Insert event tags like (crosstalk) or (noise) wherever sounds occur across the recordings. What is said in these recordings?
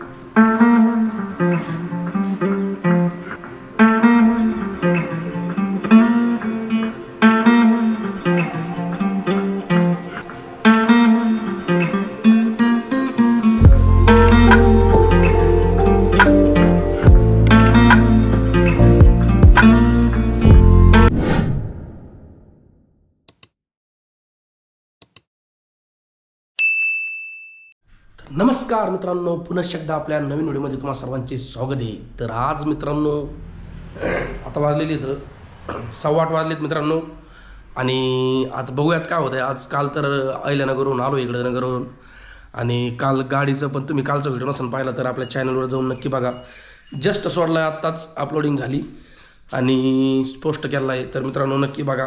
Mm-hmm. मित्रांनो पुन्हा एकदा आपल्या नवीन व्हिडिओमध्ये तुम्हाला सर्वांचे स्वागत आहे. तर आज मित्रांनो आता वाजलेली इथं सव्वा आठ वाजलेत मित्रांनो. आणि आता बघूयात काय होतं आहे आज काल तर अहिल्यानगरहून आलो इकडं नगरवरून. आणि काल गाडीचं पण तुम्ही कालचा व्हिडिओ नसेल पाहिला तर आपल्या चॅनलवर जाऊन नक्की बघा. जस्ट सोडला आहे आत्ताच अपलोडिंग झाली. आणि पोस्ट केला आहे तर मित्रांनो नक्की बघा.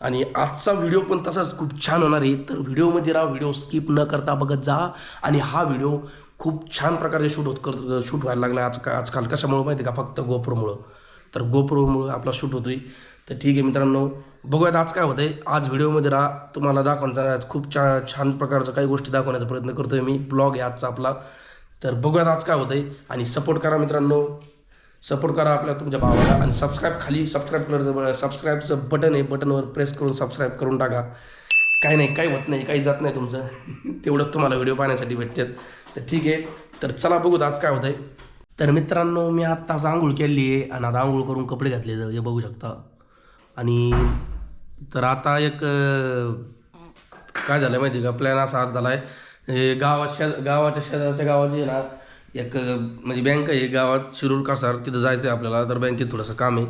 आणि आजचा व्हिडिओ पण तसाच खूप छान होणार आहे. तर व्हिडिओमध्ये राहा व्हिडिओ स्किप न करता बघत जा. आणि हा व्हिडिओ खूप छान प्रकारचे शूट होत कर शूट व्हायला लागलं आज आजकाल. कशामुळं माहिती आहे का? फक्त गोप्रोमुळं. तर गोप्रोमुळं आपला शूट होतोय. तर ठीक आहे मित्रांनो बघूयात आज काय होतंय. आज व्हिडिओमध्ये राहा तुम्हाला दाखवण्याचा खूप छा छान प्रकारचं काही गोष्टी दाखवण्याचा प्रयत्न करतोय मी. ब्लॉग आहे आजचा आपला. तर बघूयात आज काय होतंय. आणि सपोर्ट करा मित्रांनो. सपोर्ट करा आपल्या तुमच्या भावाला. आणि सबस्क्राईब खाली सबस्क्राईब करायचं सबस्क्राईबचं बटन आहे. बटनवर प्रेस करून सबस्क्राईब करून टाका. काही नाही काही होत नाही काही जात नाही तुमचं. (laughs) तेवढंच तुम्हाला व्हिडिओ पाहण्यासाठी भेटतात. तर ठीक आहे. तर चला बघूत आज काय होतंय. तर मित्रांनो मी आत्ताच आंघोळ केली आहे आणि आता आंघोळ करून कपडे घातले हे बघू शकता. आणि तर आता एक काय झालं माहिती आहे का? प्लॅन असा आज झाला आहे गावात शे गावाच्या शेजारच्या गावाची आहे ना एक म्हणजे बँक आहे. गावात शिरूर कासार तिथं जायचं आहे आपल्याला. तर बँकेत थोडंसं काम आहे.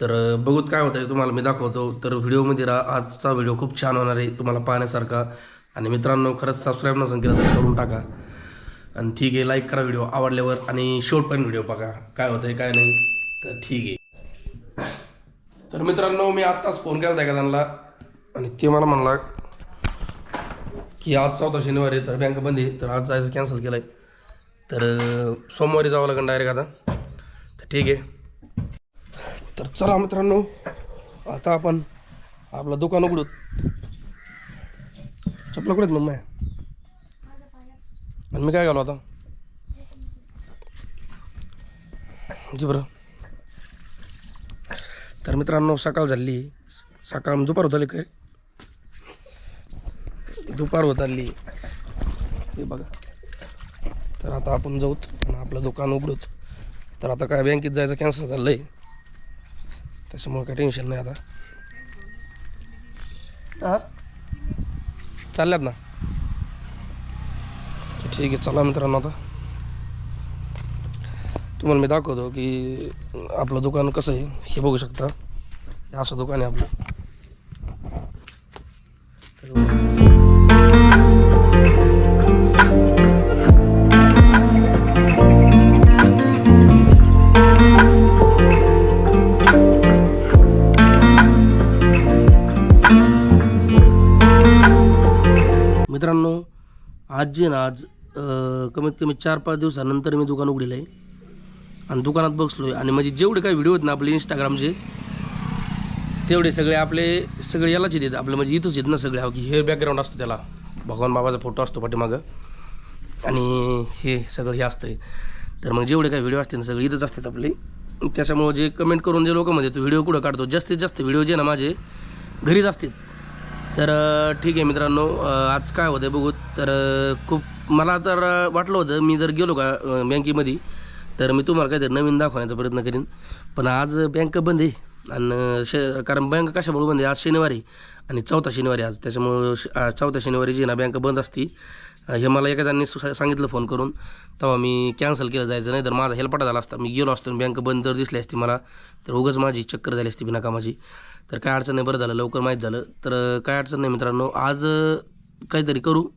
तर बघूत काय होतं आहे तुम्हाला मी दाखवतो. तर व्हिडिओमध्ये राहा. आजचा व्हिडिओ खूप छान होणार आहे तुम्हाला पाहण्यासारखा. आणि मित्रांनो खरंच सबस्क्राईब नसेल केलं तर करून टाका. आणि ठीक आहे लाईक करा व्हिडिओ आवडल्यावर आणि शेवटपर्यंत पण व्हिडिओ बघा. काय होतं आहे काय नाही तर ठीक आहे. तर मित्रांनो मी आत्ताच फोन केला होता त्यांना आणि ते मला म्हणला की आज चौथा शनिवार आहे तर बँक बंद आहे तर आज जायचं कॅन्सल केलं आहे तर सोमवारी जावं लागेल डायरेक्ट आता. तर ठीक आहे. तर चला मित्रांनो आता आपण आपलं दुकान उघडू. चपला कुठे मग पण मी काय घालू आता? जी बरं. तर मित्रांनो सकाळ झाली. सकाळ म्हणजे दुपार होत आली काय दुपार होत आली हे बघा. तर आता आपण जाऊत आणि आपलं दुकान उघडूत. तर आता काय बँकेत जायचं कॅन्सल झालं आहे त्याच्यामुळे काय टेन्शन नाही आता. चालल्यात ना? ठीक आहे चला मित्रांनो आता. तुम्हाला मी दाखवतो की आपलं दुकान कसं आहे हे बघू शकता. हे असं दुकान आहे आपलं. मित्रांनो आज जे ना आज कमीत कमी चार पाच दिवसानंतर मी दुकान उघडलं आहे. आणि दुकानात बसलो आहे आणि म्हणजे जेवढे काही व्हिडिओ आहेत ना आपले इंस्टाग्रामचे तेवढे सगळे आपले सगळे यालाच येतात. आपलं म्हणजे इथंच येत ना सगळे. हो की हे बॅकग्राऊंड असतं त्याला. भगवान बाबाचा फोटो असतो पाठीमागं. आणि हे सगळं हे असतं तर मग जेवढे काही व्हिडिओ असतील ना सगळे इथंच असतात आपले. त्याच्यामुळं जे कमेंट करून जे लोक म्हणजे तो व्हिडिओ कुठं काढतो? जास्तीत जास्त व्हिडिओ जे ना माझे घरीच असतील. तर ठीक आहे मित्रांनो. आज काय होतं बघू. तर खूप मला तर वाटलं होतं मी जर गेलो का बँकेमध्ये तर मी तुम्हाला काहीतरी नवीन दाखवण्याचा प्रयत्न करीन. पण आज बँक बंद आहे. आणि श कारण बँक कशामुळे बंद आहे? आज शनिवारी आणि चौथा शनिवारी आज. त्याच्यामुळं श- चौथ्या शनिवारी जी ना बँक बंद असती. हे मला एका जणांनी सांगितलं फोन करून. तेव्हा मी कॅन्सल केलं जायचं नाही तर माझा हेलपाटा झाला असता. मी गेलो असतो बँक बंद जर दिसली असती मला. तर उगाच माझी चक्कर झाली असती बिनाकामाची. तर काय अडचण नाही बरं झालं लवकर माहीत झालं. तर काय अडचण नाही मित्रांनो. आज काहीतरी करू.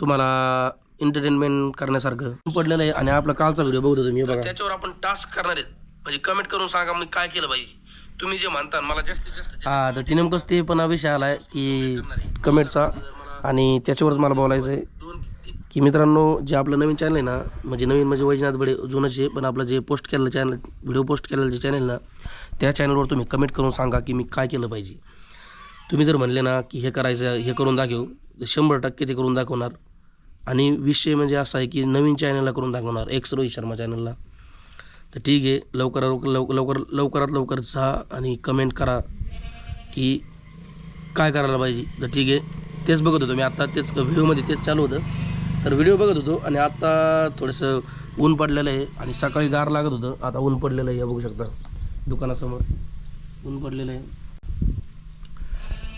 तुम्हाला एंटरटेनमेंट करण्यासारखं पडलेलं आहे आणि आपला कालचा व्हिडिओ बघतो तुम्ही बघा. त्याच्यावर आपण टास्क करणार आहेत. म्हणजे कमेंट करून सांगा मी काय केलं पाहिजे. तुम्ही जे म्हणता मला जास्तीत जास्त हा तर ते नेमकंच ते पण हा विषय आला आहे की कमेंटचा आणि त्याच्यावरच मला बोलायचं आहे की मित्रांनो जे आपलं नवीन चॅनल आहे ना म्हणजे नवीन म्हणजे वैजनाथ बडे जुनंच आहे पण आपलं जे पोस्ट केलेलं चॅनल व्हिडिओ पोस्ट केलेलं जे चॅनल ना त्या चॅनलवर तुम्ही कमेंट करून सांगा की मी काय केलं पाहिजे. तुम्ही जर म्हणले ना की हे करायचं हे करून दाखव शंभर टक्के ते करून दाखवणार. आणि विषय म्हणजे असा आहे की नवीन चॅनलला करून दाखवणार. एक्स रोहित शर्मा चॅनलला तर ठीक आहे लवकरात लवकर लवकर लवकरात लवकर जा आणि कमेंट करा की काय करायला पाहिजे. तर ठीक आहे तेच बघत होतो मी. आत्ता तेच व्हिडिओमध्ये तेच चालू होतं. तर व्हिडिओ बघत होतो आणि आत्ता थोडंसं ऊन पडलेलं आहे आणि सकाळी गार लागत होतं. आता ऊन पडलेलं आहे बघू शकता. दुकानासमोर. ऊन पडलेलं आहे.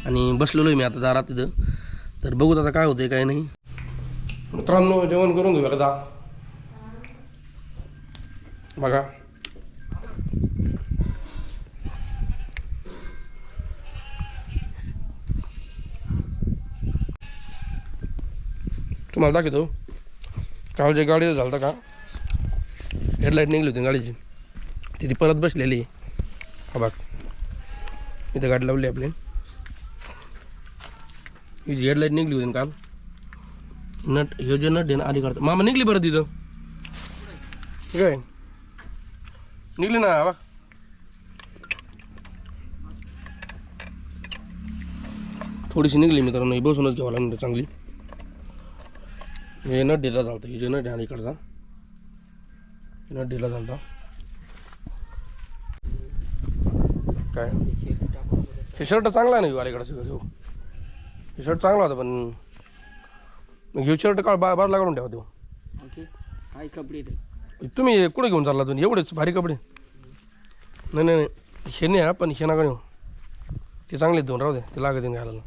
आणि बसलेलो आहे मी आता दारात तिथं तर बघूत आता काय होतंय काय नाही. मित्रांनो जेवण करून घेऊ एकदा. बघा. तुम्हाला दाखवतो. काल जे गाडी झालं का? हेडलाईट निघली होती गाडीची. तिथे परत बसलेली. हा बघ. इथं गाडी लावली आपली. ही हेडलाईट निघली होती काल नट हे जे नट आहे मामा निघली तिथं ठीक आहे निघली ना बा थोडीशी निघली मित्रांनो ही बसूनच घ्यावं लागणार चांगली. हे नट ढिला झालतं हे जे नट आहे अलीकडचा नट ढिला हे चांगला आहे ना ह्यो अलीकडचं ह्यो हे शर्ट चांगला होता मग ह्यो शर्ट काळ बा बाजूला काढून ठेवा तो. ओके. कपडे तुम्ही कुठे घेऊन चालला तुम्ही? एवढेच भारी कपडे. नाही नाही नाही. हे नाही हा पण हे नका नेऊ. ते चांगले दोन राहू दे. ते लागत घालायला.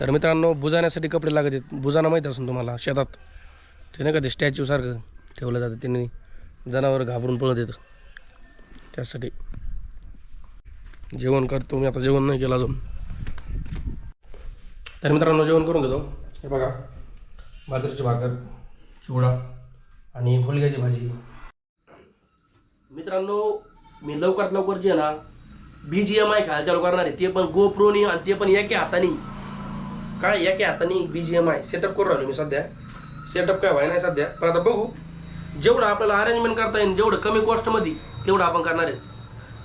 तर मित्रांनो बुजाण्यासाठी कपडे लागत आहेत. बुजाना माहीत असून तुम्हाला शेतात. ते नाही का ते स्टॅच्यूसारखं ठेवलं जातं. त्यांनी जनावर घाबरून पळत येतं. त्यासाठी जेवण करतो मी. आता जेवण नाही केलं अजून. तर मित्रांनो जेवण करून घेतो. हे बघा. बाजरीची भाकर चिवडा आणि फुलग्याची भाजी. मित्रांनो मी लवकरात लवकर जे आहे ना बी जी एम आय खायला चालू करणार आहे. ते पण गोप्रोनी आणि ते पण एके हाताने. काय? एके हाताने B G M I setup करून राहिलो मी सध्या. सेटअप काय व्हाय नाही सध्या. पण आता बघू. जेवढं आपल्याला अरेंजमेंट करता येईल जेवढं कमी कॉस्टमध्ये तेवढं आपण करणार आहे.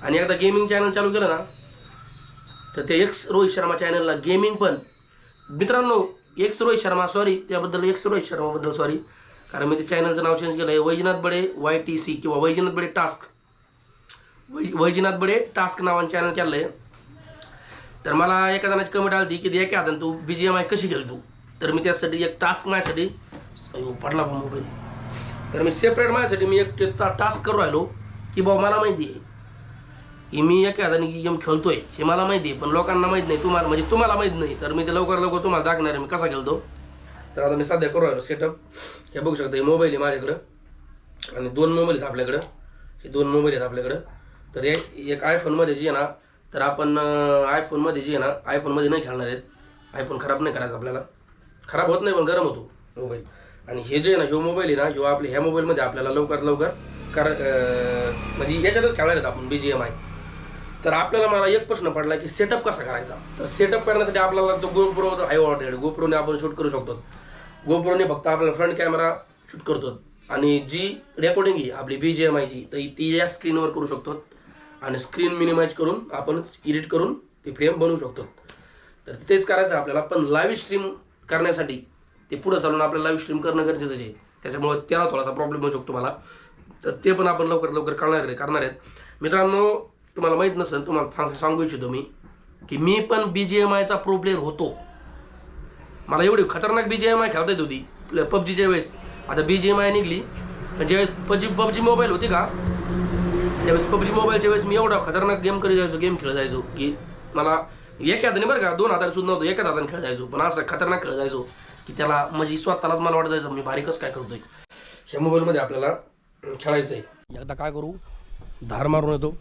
आणि एकदा गेमिंग चॅनल चालू केलं ना तर ते एक्स रोहित शर्मा चॅनलला गेमिंग पण. मित्रांनो एक्स रोहित शर्मा सॉरी त्याबद्दल एक्स रोहित शर्माबद्दल सॉरी कारण मी ते चॅनलचं नाव चेंज केलं आहे Vaijnath Bade Y T C किंवा वैजनाथ बडे टास्क. वै वैजनाथ बडे टास्क नावानं चॅनल केलं आहे तर मला एका जणाची कमेंट आली की एका हाताने तू बी जी एम आय कशी केली तू? तर मी त्यासाठी एक टास्क माझ्यासाठी पडला बा मोबाईल. तर मी सेपरेट माझ्यासाठी मी एक टास्क करू राहिलो की बाबा मला माहिती आहे की मी एका हाताने गेम खेळतोय हे मला माहिती आहे पण लोकांना माहीत नाही तुम्हाला म्हणजे तुम्हाला माहीत नाही. तर मी ते लवकर लवकर तुम्हाला दाखणार आहे मी कसा खेळतो. तर आता मी सध्या करू सेटअप हे बघू शकता हे मोबाईल आहे माझ्याकडं. आणि दोन मोबाईल आहेत आपल्याकडं. हे दोन मोबाईल आहेत आपल्याकडं. तर हे एक आयफोनमध्ये जे आहे ना तर आपण आयफोनमध्ये जे आहे ना आयफोनमध्ये नाही खेळणार आहेत. आयफोन खराब नाही करायचा आपल्याला. खराब होत नाही पण गरम होतो मोबाईल आणि हे जे आहे ना ह्यो मोबाईल आहे ना ह्यो आपल्या ह्या मोबाईलमध्ये आपल्याला लवकर लवकर कर म्हणजे याच्यातच खेळणार आहेत आपण बी जी एम आय तर आपल्याला मला एक प्रश्न पडला की सेटअप कसा करायचा? तर सेटअप करण्यासाठी आपल्याला तो गोप्रो आहे ऑलरेडी गोप्रोने आपण शूट करू शकतो. गोप्रोने फक्त आपल्याला फ्रंट कॅमेरा शूट करतो. आणि जी रेकॉर्डिंग आहे आपली बी जी एम आयची तर ती या स्क्रीनवर करू शकतो. आणि स्क्रीन मिनिमाइज करून आपण एडिट करून ती फ्रेम बनवू शकतो. तर तेच करायचं आहे आपल्याला. पण लाईव्ह स्ट्रीम करण्यासाठी ते पुढं चालून आपल्याला लाईव्ह स्ट्रीम करणं गरजेचं आहे. त्याच्यामुळे त्याला थोडासा प्रॉब्लेम होऊ शकतो मला. तर ते पण आपण लवकर लवकर करणार आहे करणार आहेत. मित्रांनो तुम्हाला माहीत नसेल तुम्हाला सांगू इच्छितो मी की मी पण बी जी एम आयचा प्रो प्लेअर होतो. मला एवढी खतरनाक बी जी एम आय खेळता येत होती पबजीच्या वेळेस. आता बी जी एम आय निघली पण ज्यावेळेस पबजी पबजी मोबाईल होती का त्यावेळेस पबजी मोबाईलच्या वेळेस मी एवढा खतरनाक गेम करी जायचो गेम खेळ जायचो की मला एका हाताने बरं का दोन हाताने सुद्धा नव्हतं एकाच हाताने खेळ जायचो. पण असं खतरनाक खेळ जायचो की त्याला म्हणजे स्वतःलाच मला वाटत जायचं मी बारीकच काय करतोय. ह्या मोबाईलमध्ये आपल्याला खेळायचं आहे एकदा काय करू धार मारून येतो.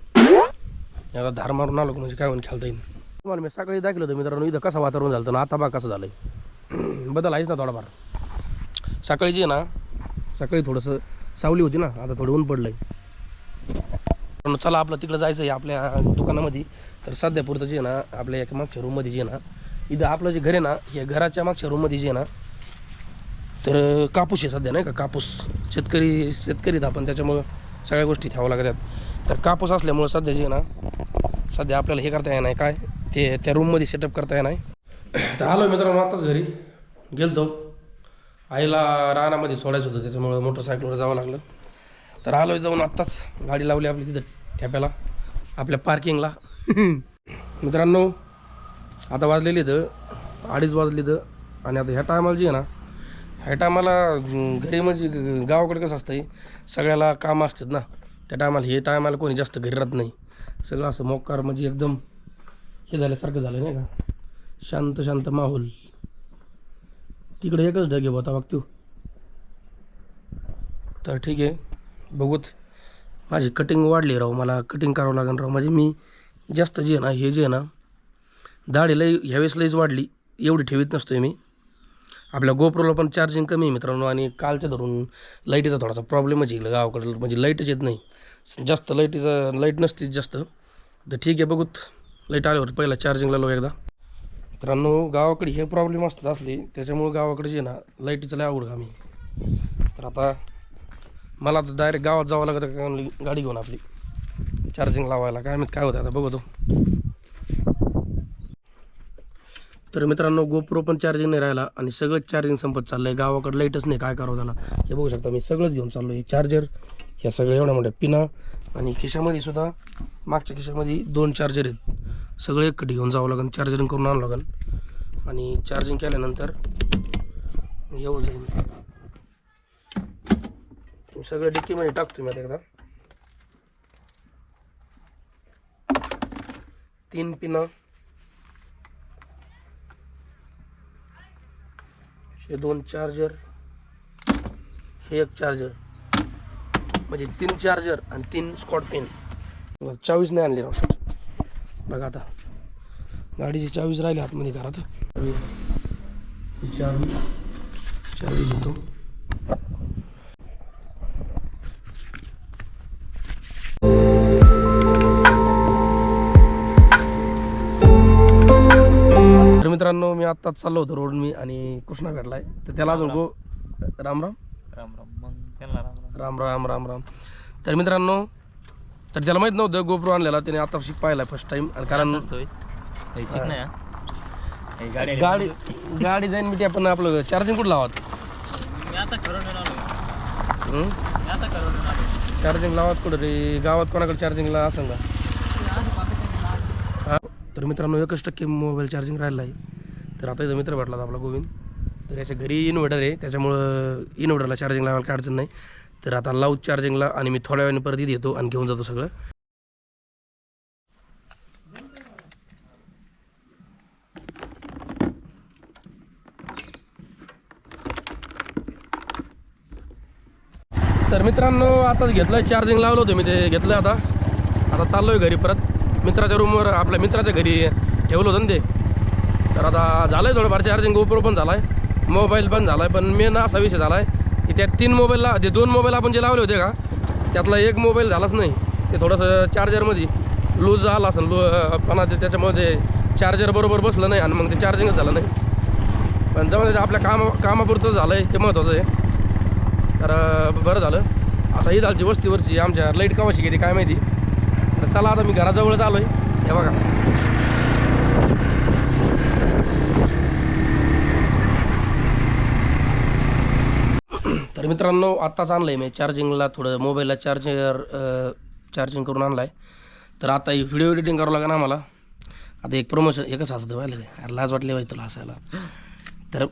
याला धार मारून आलो म्हणजे काय म्हणून खेळता येईल तुम्हाला मी सकाळी दाखवलं होतं मित्रांनो इथं कसं वातावरण झालं ना आता बा कसं झालंय. (clears throat) बदल आहेच ना थोडाफार. सकाळी जे ना सकाळी थोडंसं सावली होती ना आता थोडं ऊन पडलंय. पण चला आपलं तिकडं जायचं आहे आपल्या दुकानामध्ये. तर सध्या पुरतं जे ना आपल्या एका मागच्या रूममध्ये जे ना इथं आपलं जे घर आहे ना या घराच्या मागच्या रूममध्ये जे ना तर कापूस आहे सध्या नाही का कापूस. शेतकरी शेतकरी आपण त्याच्यामुळं सगळ्या गोष्टी ठेवावं लागतात. तर कापूस असल्यामुळं सध्या जे ना सध्या आपल्याला हे करता येणार नाही. काय? ते त्या रूममध्ये सेटअप करता येणार नाही. तर आलो मित्रांनो आताच घरी. गेलतो. आईला रानामध्ये सोडायचं होतं त्याच्यामुळं मोटरसायकलवर जावं लागलं. तर आलोय जाऊन आत्ताच. गाडी लावली आपली तिथं ठेप्याला आपल्या पार्किंगला (laughs) मित्रांनो आता वाजलेली इथं अडीच वाजली इथं आणि आता ह्या टायमाला जी आहे ना ह्या टायमाला घरी म्हणजे गावाकडे कसं असतं सगळ्याला कामं असतात ना. त्या टायमाला हे टायमाला कोणी जास्त घरी राहत नाही. सगळं असं मोकार म्हणजे एकदम हे झाल्यासारखं झालं नाही का? शांत शांत माहोल. तिकडे एकच ढग आहे होता बघ तू. तर ठीक आहे बघूत. माझी कटिंग वाढली राव मला कटिंग करावं लागेल राव. म्हणजे मी जास्त जे आहे ना हे जे आहे ना दाढी लई ह्यावेळेस लईच वाढली. एवढी ठेवीत नसतोय मी. आपल्या गोप्रोला पण चार्जिंग कमी आहे मित्रांनो आणि कालच्या धरून लाईटीचा थोडासा प्रॉब्लेमच आहे इकडं गावाकडे. म्हणजे लाईटच येत नाही. जास्त लाईटीचा लाइट नसते जास्त. तर ठीक आहे बघूत. लाइट आल्यावर पहिला चार्जिंगला लो एकदा. मित्रांनो गावाकडे हे प्रॉब्लेम असतात असले त्याच्यामुळं गावाकडे जे ना लाईटीचं लय आवड आम्ही तर आता मला आता डायरेक्ट गावात जावं लागतं का गाडी घेऊन आपली? चार्जिंग लावायला. काय माहीत काय होतं आता बघतो तर मित्रांनो गोप्रो पण चार्जिंग नाही राहिला आणि सगळंच चार्जिंग संपत चाललं आहे गावाकडे लाईटच नाही. काय करावं त्याला? हे बघू शकता मी सगळंच घेऊन चाललो आहे चार्जर ह्या सगळ्या एवढ्या मोठ्या पिना आणि खिशामध्ये सुद्धा मागच्या खिशामध्ये दोन चार्जर आहेत. सगळे एकटी घेऊन जावं लागेल चार्जरिंग करून आणावं लागेल आणि चार्जिंग केल्यानंतर येऊ जाईल सगळे डिक्कीमध्ये टाकतो मी आता एकदा. तीन पिना हे दोन चार्जर हे एक चार्जर. म्हणजे तीन चार्जर आणि तीन स्कॉट पेन. चावीस नाही आणली राहू बघा आता. गाडीची चावीस राहिली आतमध्ये घरात. ही चावी. चावी घेतो. आत्ताच चाललो होतो रोड मी आणि कृष्णा भेटलाय तर त्याला अजून गो राम. राम राम. राम मग त्यांना राम राम. राम राम राम राम. तर मित्रांनो तर त्याला माहीत नव्हतं गोप्रो आणलेला त्याने आता शिक पाहिला फर्स्ट टाइम कारण असतोय चिक नाही हा. हे गाडी आली. गाडी गाडी जाईन मी आपण आपलं चार्जिंग कुठं लावत? मी आता करून आलो मी आता करून आलो चार्जिंग लावत कुठं रे? गावात कोणाकडे चार्जिंगला असं का? हा? तर मित्रांनो एकच टक्के मोबाईल चार्जिंग राहिला आहे तर आता इथं मित्र भेटला होता आपला गोविंद. तर याच्या घरी इन्व्हर्टर आहे त्याच्यामुळं इन्व्हर्टरला चार्जिंग लावायला काय अडचण नाही. तर आता लावू चार्जिंगला आणि मी थोड्या वेळाने परत येतो आणि घेऊन जातो सगळं. तर मित्रांनो आता घेतलं चार्जिंग लावलं होतं मी ते घेतलं आता. आता चाललो आहे घरी परत. मित्राच्या रूमवर आपल्या मित्राच्या घरी ठेवलं होतं ना ते. तर आता झालं आहे थोडंफार चार्जिंग गोप्रो पण झाला आहे मोबाईल पण झाला आहे पण मेन असा विषय झाला आहे की त्या तीन मोबाईलला ते दोन मोबाईल आपण जे लावले होते का त्यातला एक मोबाईल झालाच नाही. ते थोडंसं चार्जरमध्ये लूज आला असं लू पण ते त्याच्यामध्ये चार्जर बरोबर बसलं नाही आणि मग ते चार्जिंगच झालं नाही. पण जमा आपल्या काम कामापुरतं झालं आहे ते महत्त्वाचं आहे. तर बरं झालं. आता ही झालची वस्तीवरची आमच्या लाइट कवाशी गेली काय माहिती. तर चला आता मी घराजवळच आलो आहे हे बघा. तर मित्रांनो आत्ताच आणलं आहे मी चार्जिंगला थोडं मोबाईलला चार्जर चार्जिंग करून आणलं आहे तर आता व्हिडिओ एडिटिंग करावं लागेल आम्हाला. आता एक प्रमोशन एकच हसतं पाहिलं काय अरे लाज वाटली पाहिजे तुला हसायला. तर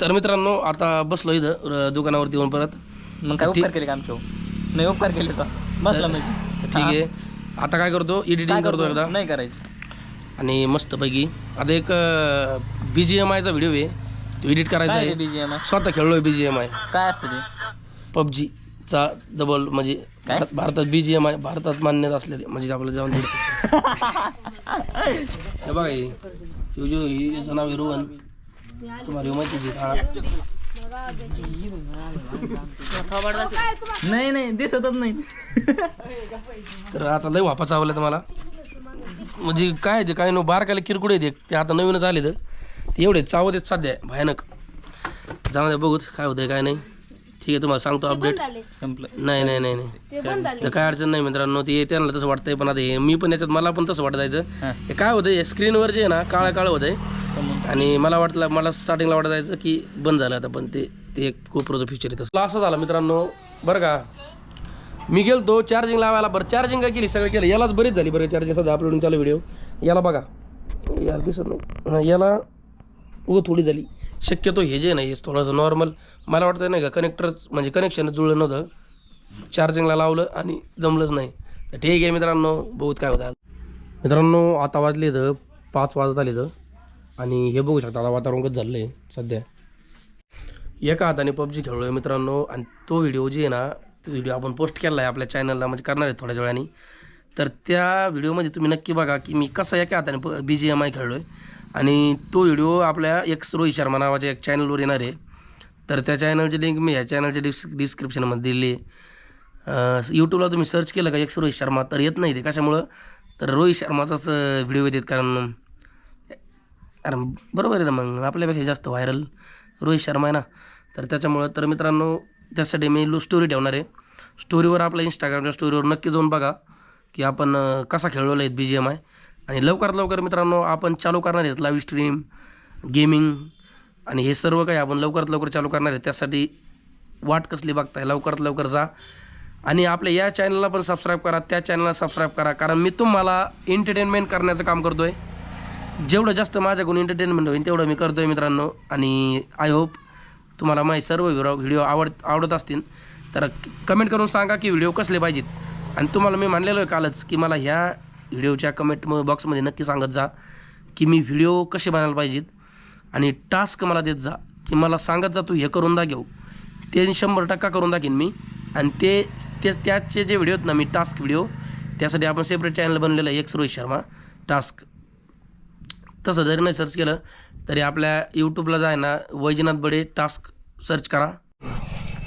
तर मित्रांनो आता बसलो इथं दुकानावरती येऊन परत. मग काय उपकार केले का आमच्या नाही उपकार केले का? बसला म्हणजे ठीक आहे. आता काय करतो? एडिटिंग करतो? एकदा. नाही करायचं. आणि मस्तपैकी. आता एक बी जी एम आयचा व्हिडिओ आहे. तो एडिट करायचा काय आहे. बीजीएम स्वतः खेळलोय बी जी एम आय काय असतं ते? पबजीचा डबल म्हणजे काय? भारत- भारतात बी जी एम आय भारतात मान्यता असलेली. म्हणजे आपलं जाऊन. (laughs) हे बघा हे. हिचं नाव आहे रोहन तुम्हाला माहितीच आहे हा. नाही नाही दिसतच नाही. तर आता लय वापा चावलं तुम्हाला म्हणजे काय ते काय नो बारकाले किरकुडे ते. ते आता नवीनच आले तर एवढे चावत आहेत सध्या भयानक. जाऊ द्या बघूत काय होतंय काय नाही. ठीक आहे तुम्हाला सांगतो अपडेट संपलं. नाही नाही नाही नाही. तर काय अडचण नाही मित्रांनो ते त्यांना तसं वाटतंय पण आता हे मी पण याच्यात मला पण तसं वाटायचं. हां. हे काय होतं स्क्रीनवर जे आहे ना काळं काळं होतंय आणि मला वाटलं मला स्टार्टिंगला वाटायचं की बंद झालं आता पण ते ते एक गोप्रोचं फीचर येतं. असं झालं मित्रांनो बरं का? मी गेलतो चार्जिंग लावायला. बरं चार्जिंग काय केली सगळं केलं. यालाच बरीच झाली बरं चार्जिंग सध्या अपलोडिंग चालू व्हिडिओ याला बघा. यार दिसत नाही. याला उगं थोडी झाली. शक्यतो हे जे नाही हे थोडंसं नॉर्मल मला वाटतं नाही का कनेक्टर म्हणजे कनेक्शन जुळलं नव्हतं. चार्जिंगला लावलं आणि जमलंच नाही. तर ठीक आहे मित्रांनो बहुत काय होतं मित्रांनो आता वाजले इथं पाच वाजत आले इथं. आणि हे बघू शकता आता वातावरण कसं झालं आहे सध्या. एका हाताने पबजी खेळलो आहे मित्रांनो. आणि तो व्हिडिओ जे आहे ना तो व्हिडिओ आपण पोस्ट केला आहे आपल्या चॅनलला म्हणजे करणार आहे थोड्या वेळाने. तर त्या व्हिडिओमध्ये तुम्ही नक्की बघा की मी कसं एका हाताने प बी जी एम आय खेळलो आहे आणि तो व्हिडिओ आपल्या एक्स रोहित शर्मा नावाच्या एक चॅनलवर येणार आहे. तर त्या चॅनलची लिंक मी ह्या चॅनलच्या डिस् डिस्क्रिप्शनमध्ये दिली आहे. यूट्यूबला तुम्ही सर्च केलं का एक्स रोहित शर्मा तर येत नाही ते. कशामुळं? तर रोहित शर्माचाच व्हिडिओ येतात कारण अरे बरोबर आहे ना मग. आपल्यापेक्षा जास्त व्हायरल रोहित शर्मा आहे ना. तर त्याच्यामुळं तर मित्रांनो त्यासाठी मी लो स्टोरी ठेवणार आहे. स्टोरीवर आपल्या इंस्टाग्रामच्या स्टोरीवर नक्की जाऊन बघा. की आपण कसा खेळलेला आहेत बी जी एम आय आणि लवकरात लवकर मित्रांनो आपण चालू करणार आहेत लाईव्ह स्ट्रीम गेमिंग आणि हे सर्व काही आपण लवकरात लवकर चालू करणार आहे त्यासाठी वाट कसली बघताय लवकरात लवकर जा. आणि आपल्या या चॅनलला पण सबस्क्राईब करा त्या चॅनलला सबस्क्राईब करा. कारण मी तुम्हाला एंटरटेनमेंट करण्याचं काम करतो आहे जेवढं जास्त माझ्याकडून एंटरटेनमेंट होईल तेवढं मी करतो आहे मित्रांनो. आणि आय होप तुम्हाला माझे सर्व व्हिडिओ व्हिडिओ आवड आवडत असतील. तर कमेंट करून सांगा की व्हिडिओ कसले पाहिजेत. आणि तुम्हाला मी म्हणलेलो आहे कालच की मला ह्या व्हिडिओच्या कमेंट बॉक्समध्ये नक्की सांगत जा की मी व्हिडिओ कसे बनायला पाहिजेत आणि टास्क मला देत जा की मला सांगत जा तू हे करून दा घेऊ. ते शंभर टक्का करून दाखीन मी. आणि ते ते त्याचे जे व्हिडिओ आहेत ना मी टास्क व्हिडिओ त्यासाठी आपण सेपरेट चॅनल बनलेलं आहे. एक्स रोहित शर्मा टास्क तसं जरी नाही सर्च केलं तरी आपल्या यूट्यूबला जाय ना वैजनाथ बडे टास्क सर्च करा.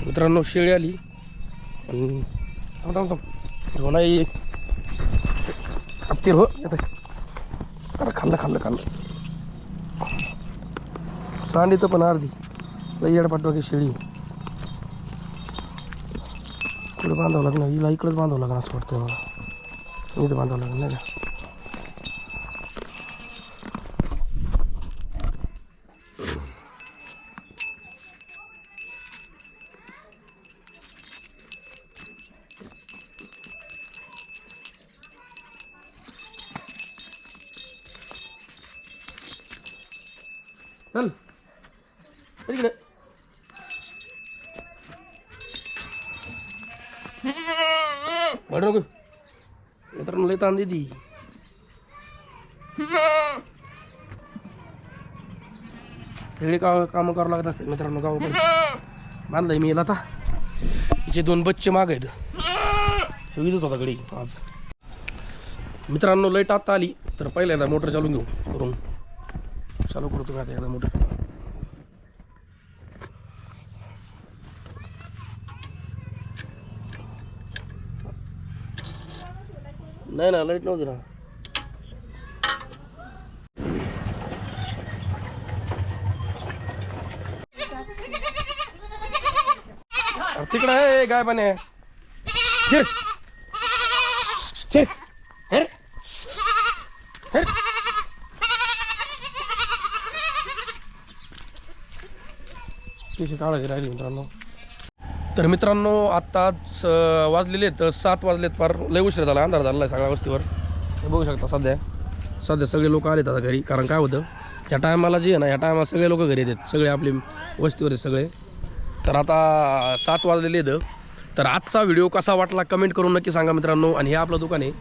मित्रांनो शेळी आली. आणि थांब थांब थांब. नाही हत्तीर हो अरे खाल्लं खाल्लं खाल्लं। सांडीचं पण अर्धी लई येड पाठवा की शेळी। इकडे बांधावं लागणार हिला इकडेच बांधावं लागणार असं वाटतं मला. इथं बांधावं लागणार नाही का चल चल इकडे वाढ नको मित्रांनो लय सगळे का कामं करावं लागत असते मित्रांनो गावाकडे बांधलंय मी याला आता हिचे दोन बच्चे माग आहेत सुविधच होता घडी आज मित्रांनो लाइट आता आली तर पहिल्यांदा मोटर चालून घेऊ करून चालू करतो तुम्ही आता एकदा मोटर नाही ना लाइट नव्हती ना. तिकडं आहे गाय पण शिर काळजी राहिली मित्रांनो. तर मित्रांनो आत्ताच वाजलेले आहेत सात वाजलेत फार. लय उशीर झाला अंधार झाला आहे सगळ्या वस्तीवर. हे बघू शकता सध्या. सध्या सगळे लोक आलेत आता घरी कारण काय होतं ह्या टायमाला जे आहे ना ह्या टायमाला सगळे लोक घरी येतात. सगळे आपले वस्तीवर आहेत सगळे. तर आता सात वाजलेले आहेत. तर आजचा व्हिडिओ कसा वाटला कमेंट करून नक्की सांगा मित्रांनो. आणि हे आपलं दुकान आहे.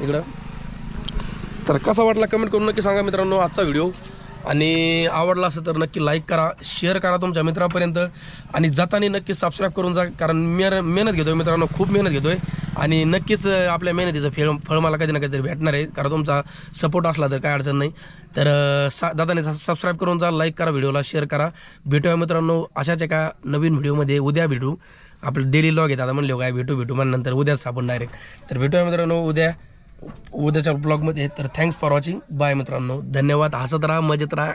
इकडं. तर कसा वाटला कमेंट करून नक्की सांगा मित्रांनो आजचा व्हिडिओ. आणि आवडला असं तर नक्की लाईक करा शेअर करा तुमच्या मित्रापर्यंत. आणि जाताना नक्की सबस्क्राईब करून जा कारण मेर मेहनत घेतोय मित्रांनो खूप मेहनत घेतोय. आणि नक्कीच आपल्या मेहनतीचं फेळ फळ मला कधी ना कधीतरी भेटणार आहे. कारण तुमचा सपोर्ट असला तर काय अडचण नाही. तर सा दादाने सबस्क्राईब करून जा लाईक करा व्हिडिओला शेअर करा. भेटूया मित्रांनो अशाच एका नवीन व्हिडिओमध्ये उद्या भेटू. आपलं डेली लॉग आहे दादा म्हणले हो, काय भेटू भेटू. म्हणल्यानंतर उद्याच आपण डायरेक्ट तर भेटूया मित्रांनो उद्या. उद्याच्या ब्लॉगमध्ये तर थँक्स फॉर वॉचिंग बाय मित्रांनो. धन्यवाद. हसत राहा मजेत राहा.